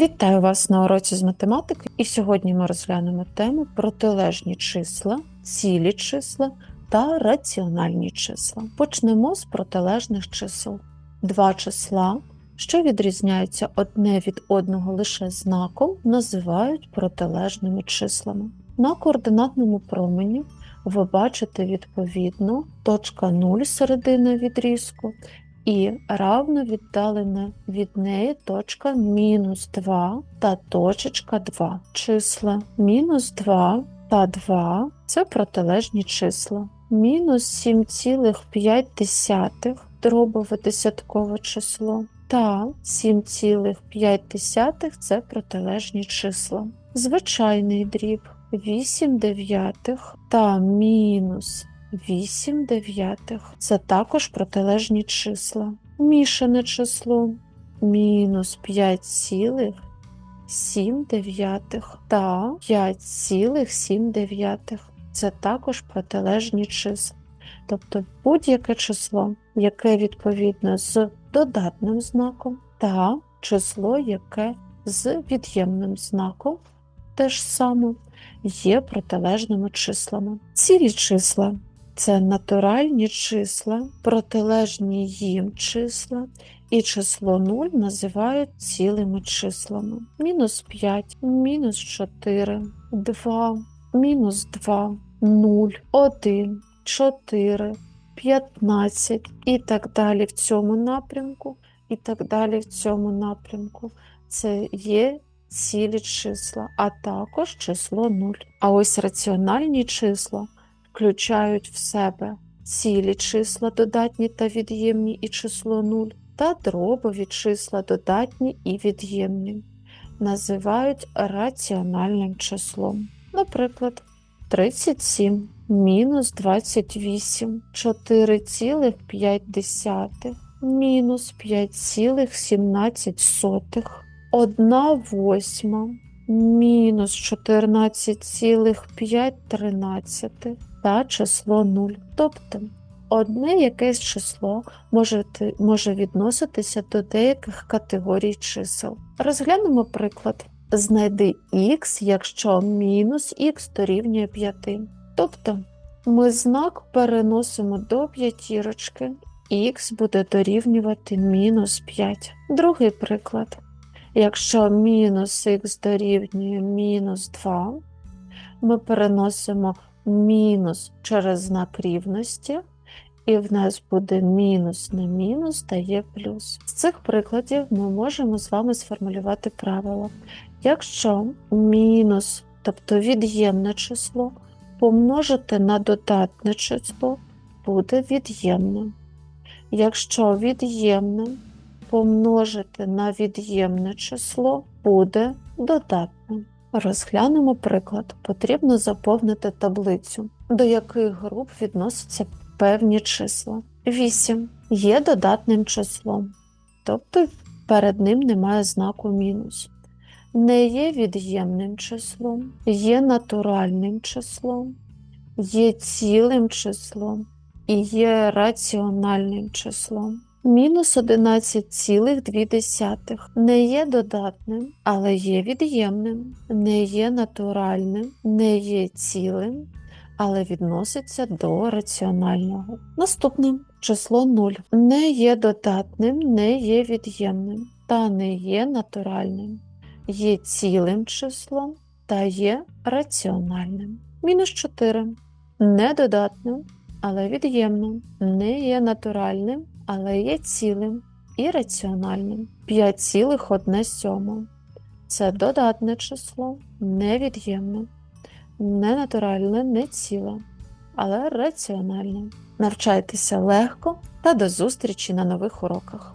Вітаю вас на уроці з математики, і сьогодні ми розглянемо тему протилежні числа, цілі числа та раціональні числа. Почнемо з протилежних чисел. Два числа, що відрізняються одне від одного лише знаком, називають протилежними числами. На координатному промені ви бачите відповідно точка 0 середина відрізку і равно віддалене від неї точка мінус 2 та точечка 2. Числа мінус 2 та 2 це протилежні числа. Мінус 7,5 дробове десяткове число та 7,5 це протилежні числа. Звичайний дріб 8 дев'ятих та мінус 8 дев'ятих це також протилежні числа. Мішане число мінус 5,7 дев'ятих та 5,7 дев'ятих це також протилежні числа. Тобто будь-яке число, яке відповідно з додатним знаком, та число, яке з від'ємним знаком, теж саме є протилежними числами. Цілі числа це натуральні числа, протилежні їм числа, і число 0 називають цілими числами. Мінус 5, мінус 4, 2, мінус 2, 0, 1, 4, 15 і так далі в цьому напрямку, і так далі в цьому напрямку. Це є цілі числа, а також число 0. А ось раціональні числа включають в себе цілі числа додатні та від'ємні і число 0, та дробові числа додатні і від'ємні. Називають раціональним числом. Наприклад, 37 мінус 28, 4,5 мінус 5,17, 1 восьма мінус 14,5 та число 0. Тобто одне якесь число може, може відноситися до деяких категорій чисел. Розглянемо приклад. Знайди х, якщо мінус х дорівнює 5. Тобто ми знак переносимо до п'ятірочки, х буде дорівнювати мінус 5. Другий приклад. Якщо мінус х дорівнює мінус 2, ми переносимо мінус через знак рівності, і в нас буде мінус на мінус дає плюс. З цих прикладів ми можемо з вами сформулювати правило. Якщо мінус, тобто від'ємне число, помножити на додатне число, буде від'ємним. Якщо від'ємне помножити на від'ємне число буде додатним. Розглянемо приклад. Потрібно заповнити таблицю, до яких груп відносяться певні числа. 8 є додатним числом, тобто перед ним немає знаку мінус. Не є від'ємним числом, є натуральним числом, є цілим числом і є раціональним числом. Мінус 11,2 не є додатним, але є від'ємним, не є натуральним, не є цілим, але відноситься до раціонального. Наступне число 0 не є додатним, не є від'ємним, та не є натуральним, є цілим числом та є раціональним. Мінус 4 не додатним, але від'ємним, не є натуральним але є цілим і раціональним. 5,1 сьома. Це додатне число, невід'ємне, не натуральне, не ціле, але раціональне. Навчайтеся легко та до зустрічі на нових уроках.